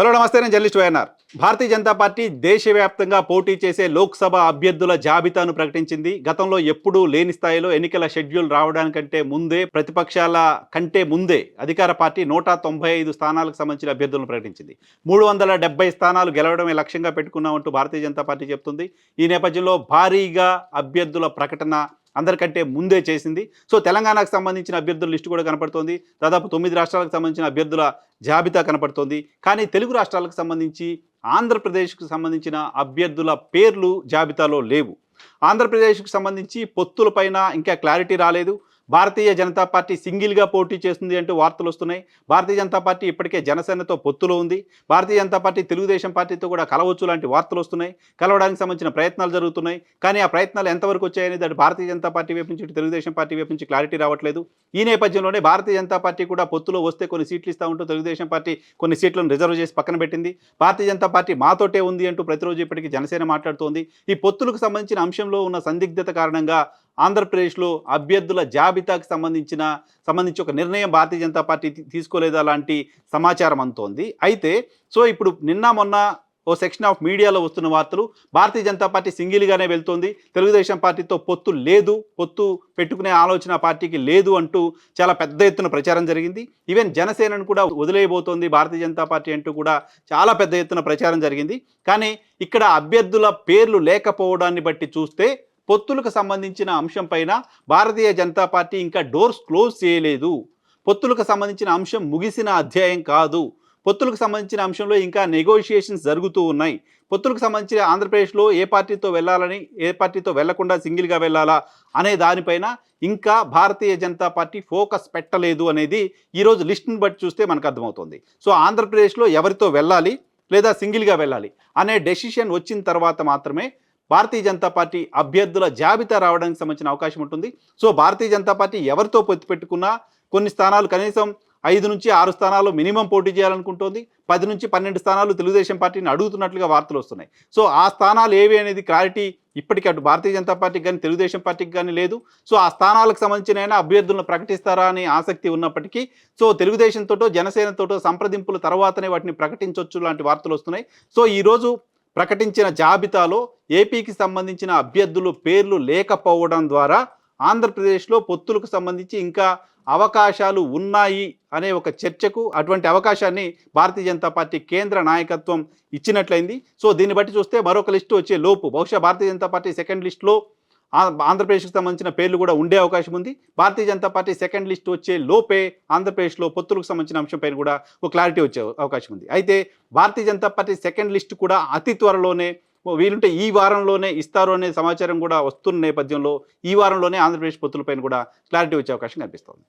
Hello నమస్తే నేను journalist YNR. Bharatiya Janata party దేశవ్యాప్తంగా పోటీ చేసే లోక్సభ అభ్యర్థుల జాబితాను ప్రకటించింది. గతంలో ఎప్పుడూ లేని స్థాయిలో ఎన్నికల షెడ్యూల్ రావడానికంటే ముందే ప్రతిపక్షాల కంటే ముందే అధికార పార్టీ నూట తొంభై ఐదు స్థానాలకు సంబంధించిన అభ్యర్థులను ప్రకటించింది. మూడు వందల డెబ్బై స్థానాలు గెలవడమే లక్ష్యంగా పెట్టుకున్నామంటూ భారతీయ జనతా పార్టీ చెప్తుంది. ఈ నేపథ్యంలో భారీగా అభ్యర్థుల ప్రకటన అందరికంటే ముందే చేసింది. సో తెలంగాణకు సంబంధించిన అభ్యర్థుల లిస్టు కూడా కనపడుతోంది. దాదాపు తొమ్మిది రాష్ట్రాలకు సంబంధించిన అభ్యర్థుల జాబితా కనపడుతోంది. కానీ తెలుగు రాష్ట్రాలకు సంబంధించి ఆంధ్రప్రదేశ్కు సంబంధించిన అభ్యర్థుల పేర్లు జాబితాలో లేవు. ఆంధ్రప్రదేశ్కు సంబంధించి పొత్తులపైన ఇంకా క్లారిటీ రాలేదు. భారతీయ జనతా పార్టీ సింగిల్గా పోటీ చేస్తుంది అంటూ వార్తలు వస్తున్నాయి. భారతీయ జనతా పార్టీ ఇప్పటికే జనసేనతో పొత్తులో ఉంది. భారతీయ జనతా పార్టీ తెలుగుదేశం పార్టీతో కూడా కలవచ్చు లాంటి వార్తలు వస్తున్నాయి. కలవడానికి సంబంధించిన ప్రయత్నాలు జరుగుతున్నాయి. కానీ ఆ ప్రయత్నాలు ఎంతవరకు వచ్చాయనేది అటు భారతీయ జనతా పార్టీ వైపు నుంచి తెలుగుదేశం పార్టీ వైపు నుంచి క్లారిటీ రావట్లేదు. ఈ నేపథ్యంలోనే భారతీయ జనతా పార్టీ కూడా పొత్తులో వస్తే కొన్ని సీట్లు ఇస్తా ఉంటూ తెలుగుదేశం పార్టీ కొన్ని సీట్లను రిజర్వ్ చేసి పక్కన పెట్టింది. భారతీయ జనతా పార్టీ మాతోటే ఉంది అంటూ ప్రతిరోజు ఇప్పటికీ జనసేన మాట్లాడుతోంది. ఈ పొత్తులకు సంబంధించిన అంశంలో ఉన్న సందిగ్ధత కారణంగా ఆంధ్రప్రదేశ్లో అభ్యర్థుల జాబితాకు సంబంధించిన సంబంధించి ఒక నిర్ణయం భారతీయ జనతా పార్టీ తీసుకోలేదు తీసుకోలేదా లాంటి సమాచారం అంతోంది అయితే సో ఇప్పుడు నిన్న మొన్న ఓ సెక్షన్ ఆఫ్ మీడియాలో వస్తున్న వార్తలు భారతీయ జనతా పార్టీ సింగిల్గానే వెళ్తోంది. తెలుగుదేశం పార్టీతో పొత్తు లేదు పొత్తు పెట్టుకునే ఆలోచన పార్టీకి లేదు అంటూ చాలా పెద్ద ఎత్తున ప్రచారం జరిగింది. ఈవెన్ జనసేనను కూడా వదిలేయబోతోంది భారతీయ జనతా పార్టీ అంటూ కూడా చాలా పెద్ద ఎత్తున ప్రచారం జరిగింది. కానీ ఇక్కడ అభ్యర్థుల పేర్లు లేకపోవడాన్ని బట్టి చూస్తే పొత్తులకు సంబంధించిన అంశం పైన భారతీయ జనతా పార్టీ ఇంకా డోర్స్ క్లోజ్ చేయలేదు. పొత్తులకు సంబంధించిన అంశం ముగిసిన అధ్యాయం కాదు. పొత్తులకు సంబంధించిన అంశంలో ఇంకా నెగోషియేషన్స్ జరుగుతూ ఉన్నాయి. పొత్తులకు సంబంధించిన ఆంధ్రప్రదేశ్లో ఏ పార్టీతో వెళ్ళాలని ఏ పార్టీతో వెళ్ళకుండా సింగిల్గా వెళ్ళాలా అనే దానిపైన ఇంకా భారతీయ జనతా పార్టీ ఫోకస్ పెట్టలేదు అనేది ఈరోజు లిస్ట్ని బట్టి చూస్తే మనకు అర్థమవుతుంది. సో ఆంధ్రప్రదేశ్లో ఎవరితో వెళ్ళాలి లేదా సింగిల్గా వెళ్ళాలి అనే డెసిషన్ వచ్చిన తర్వాత మాత్రమే భారతీయ జనతా పార్టీ అభ్యర్థుల జాబితా రావడానికి సంబంధించిన అవకాశం ఉంటుంది. సో భారతీయ జనతా పార్టీ ఎవరితో పొత్తు పెట్టుకున్నా కొన్ని స్థానాలు కనీసం ఐదు నుంచి ఆరు స్థానాలు మినిమం పోటీ చేయాలనుకుంటోంది. పది నుంచి పన్నెండు స్థానాలు తెలుగుదేశం పార్టీని అడుగుతున్నట్లుగా వార్తలు వస్తున్నాయి. సో ఆ స్థానాలు ఏవి అనేది క్లారిటీ ఇప్పటికీ అటు భారతీయ జనతా పార్టీకి కానీ తెలుగుదేశం పార్టీకి కానీ లేదు. సో ఆ స్థానాలకు సంబంధించిన అయినా అభ్యర్థులను ప్రకటిస్తారా అనే ఆసక్తి ఉన్నప్పటికీ సో తెలుగుదేశంతోటో జనసేనతోటో సంప్రదింపుల తర్వాతనే వాటిని ప్రకటించవచ్చు లాంటి వార్తలు వస్తున్నాయి. సో ఈరోజు ప్రకటించిన జాబితాలో ఏపీకి సంబంధించిన అభ్యర్థులు పేర్లు లేకపోవడం ద్వారా ఆంధ్రప్రదేశ్లో పొత్తులకు సంబంధించి ఇంకా అవకాశాలు ఉన్నాయి అనే ఒక చర్చకు అటువంటి అవకాశాన్ని భారతీయ జనతా పార్టీ కేంద్ర నాయకత్వం ఇచ్చినట్లయింది. సో దీన్ని బట్టి చూస్తే మరొక లిస్టు వచ్చే లోపు. బహుశా భారతీయ జనతా పార్టీ సెకండ్ లిస్టులో ఆంధ్రప్రదేశ్కి సంబంధించిన పేర్లు కూడా ఉండే అవకాశం ఉంది. Bharatiya Janata party second list వచ్చే లోపే ఆంధ్రప్రదేశ్లో పొత్తులకు సంబంధించిన అంశం పైన కూడా ఒక క్లారిటీ వచ్చే అవకాశం ఉంది. అయితే Bharatiya Janata party second list కూడా అతి త్వరలోనే వీలుంటే ఈ వారంలోనే ఇస్తారు అనే సమాచారం కూడా వస్తున్న నేపథ్యంలో ఈ వారంలోనే ఆంధ్రప్రదేశ్ పొత్తులపైన కూడా క్లారిటీ వచ్చే అవకాశం కనిపిస్తోంది.